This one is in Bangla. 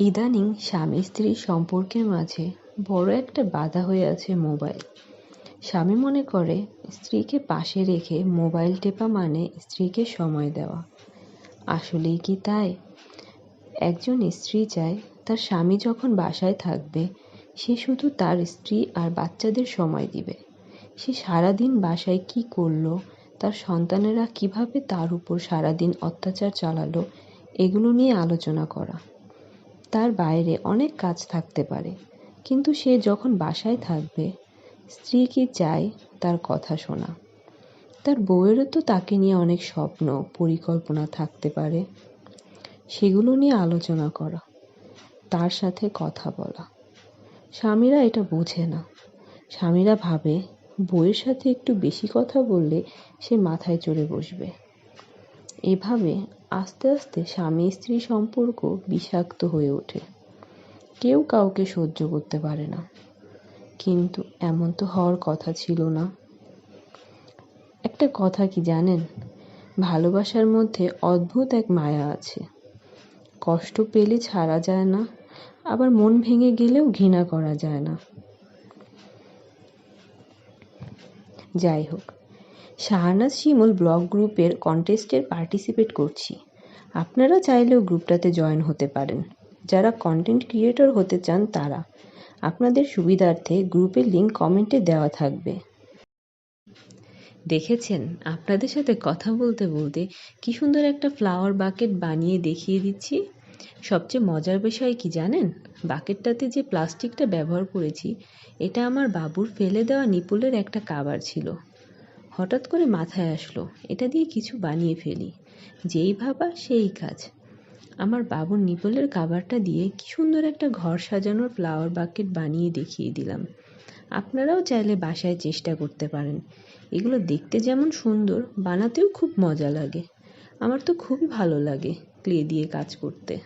ইদানীং স্বামী স্ত্রীর সম্পর্কের মাঝে বড় একটা বাধা হয়ে আছে মোবাইল। স্বামী মনে করে, স্ত্রীকে পাশে রেখে মোবাইল টেপা মানে স্ত্রীকে সময় দেওয়া। আসলেই কি তাই? একজন স্ত্রী চায় তার স্বামী যখন বাসায় থাকবে, সে শুধু তার স্ত্রী আর বাচ্চাদের সময় দিবে। সে সারাদিন বাসায় কি করল, তার সন্তানেরা কীভাবে তার উপর সারাদিন অত্যাচার চালালো, এগুলো নিয়ে আলোচনা করা। তার বাইরে অনেক কাজ থাকতে পারে। কিন্তু সে যখন বাসায় থাকবে, স্ত্রী কি চায় তার কথা শোনা। তার বউয়েরও তো তাকে নিয়ে অনেক স্বপ্ন, পরিকল্পনা থাকতে পারে। সেগুলো নিয়ে আলোচনা করা, তার সাথে কথা বলা। স্বামীরা এটা বোঝে না। স্বামীরা ভাবে, বউয়ের সাথে একটু বেশি কথা বললে সে মাথায় চড়ে বসবে। এভাবে আস্তে আস্তে স্বামী স্ত্রী সম্পর্ক বিষাক্ত হয়ে ওঠে। কেউ কাউকে সহ্য করতে পারে না। কিন্তু এমন তো হওয়ার কথা ছিল না। একটা কথা কি জানেন? ভালোবাসার মধ্যে অদ্ভুত এক মায়া আছে। কষ্ট পেলে ছাড়া যায় না, আবার মন ভেঙে গেলেও ঘৃণা করা যায় না। যাই হোক শাহনাজ শিমুল ব্লগ গ্রুপের কন্টেস্টের পার্টিসিপেট করছি। আপনারা চাইলেও গ্রুপটাতে জয়েন হতে পারেন। যারা কন্টেন্ট ক্রিয়েটর হতে চান তারা, আপনাদের সুবিধার্থে গ্রুপের লিঙ্ক কমেন্টে দেওয়া থাকবে। দেখেছেন? আপনাদের সাথে কথা বলতে বলতে কি সুন্দর একটা ফ্লাওয়ার বাকেট বানিয়ে দেখিয়ে দিচ্ছি। সবচেয়ে মজার বিষয় কি জানেন? বাকেটটাতে যে প্লাস্টিকটা ব্যবহার করেছি, এটা আমার বাবুর ফেলে দেওয়া নিপুলের একটা কাবার ছিল। হঠাৎ করে মাথায় আসলো, এটা দিয়ে কিছু বানিয়ে ফেলি। যেই ভাবা, সেই কাজ। আমার বাবুর নিপলের কাবারটা দিয়ে কি সুন্দর একটা ঘর সাজানোর ফ্লাওয়ার বাকেট বানিয়ে দেখিয়ে দিলাম। আপনারাও চাইলে বাসায় চেষ্টা করতে পারেন। এগুলো দেখতে যেমন সুন্দর, বানাতেও খুব মজা লাগে। আমার তো খুবই ভালো লাগে ক্লে দিয়ে কাজ করতে।